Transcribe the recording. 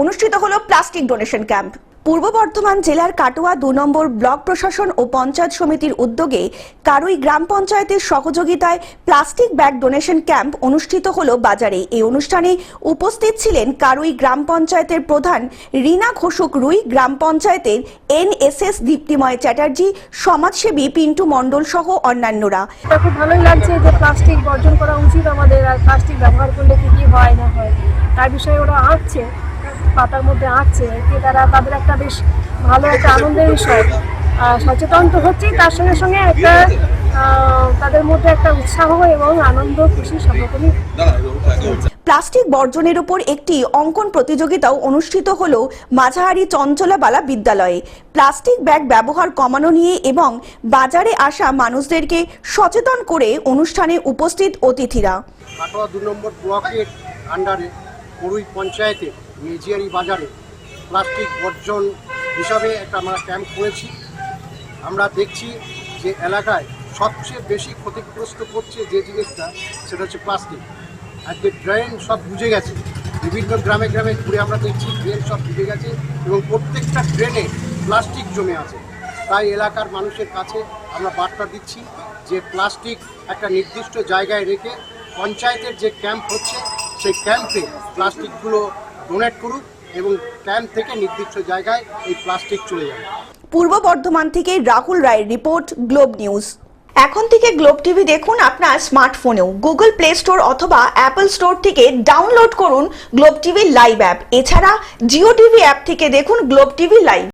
অনুষ্ঠিত হলো plastic donation camp. পূর্ব বর্ধমান জেলার কাটোয়া দু নম্বর ব্লক প্রশাসন ও পঞ্চায়েত সমিতির উদ্যোগে কারুই গ্রাম পঞ্চায়েতের সহযোগিতায় প্লাস্টিক ব্যাগ ডোনেশন ক্যাম্প অনুষ্ঠিত হলো বাজারে। এই অনুষ্ঠানে উপস্থিত ছিলেন কারুই গ্রাম পঞ্চায়েতের প্রধান রীনা ঘোষক রুই, গ্রাম পঞ্চায়েতের এনএসএস দীপ্তিময় চ্যাটার্জি, সমাজসেবী পিন্টু মণ্ডল সহ অন্যান্যরা। খুব ভালোই লাগছে যে প্লাস্টিক বর্জন করা উচিত আমাদের, আর প্লাস্টিক ব্যবহার করলে কি হয় না হয়, তার বিষয়ে ওরা আঁকছে পাতার মধ্যে আঁকছে এতে তারা তাদের একটা বেশ ভালো একটা আনন্দের বিষয়। সচেতন তো হচ্ছেই তার সঙ্গে সঙ্গে একটা তাদের মধ্যে একটা উৎসাহ এবং আনন্দ খুশি সব রকমই প্লাস্টিক বর্জনের উপর একটি অঙ্কন প্রতিযোগিতাও অনুষ্ঠিত হল মাঝাহারি চঞ্চলাবালা বিদ্যালয়ে। প্লাস্টিক ব্যাগ ব্যবহার কমানো নিয়ে এবং বাজারে আসা মানুষদেরকে সচেতন করে অনুষ্ঠানে উপস্থিত অতিথিরা। কাটোয়া দু নম্বর ব্লকের আন্ডারে পঞ্চায়েতে মেজিয়ারি বাজারে প্লাস্টিক বর্জন হিসাবে একটা আমরা ক্যাম্প করেছি। আমরা দেখছি যে এলাকায় সবচেয়ে বেশি ক্ষতিগ্রস্ত করছে যে জিনিসটা, সেটা হচ্ছে প্লাস্টিক। আজকে ড্রেন সব বুঝে গেছে। বিভিন্ন গ্রামে গ্রামে ঘুরে আমরা দেখছি ড্রেন সব বুঝে গেছে এবং প্রত্যেকটা ড্রেনে প্লাস্টিক জমে আছে। তাই এলাকার মানুষের কাছে আমরা বার্তা দিচ্ছি যে প্লাস্টিক একটা নির্দিষ্ট জায়গায় রেখে পঞ্চায়েতের যে ক্যাম্প হচ্ছে, সেই ক্যাম্পে প্লাস্টিকগুলো ডোনেট করুক এবং ক্যাম্প থেকে নির্দিষ্ট জায়গায় এই প্লাস্টিক চলে যাবে। পূর্ব বর্ধমান থেকে Rahul Roy report, Globe News. এখন থেকে গ্লোব টিভি দেখুন আপনার স্মার্টফোনেও। গুগল প্লে স্টোর অথবা অ্যাপল স্টোর থেকে ডাউনলোড করুন গ্লোব টিভি লাইভ অ্যাপ। এছাড়া জিও টিভি অ্যাপ থেকে দেখুন গ্লোব টিভি লাইভ।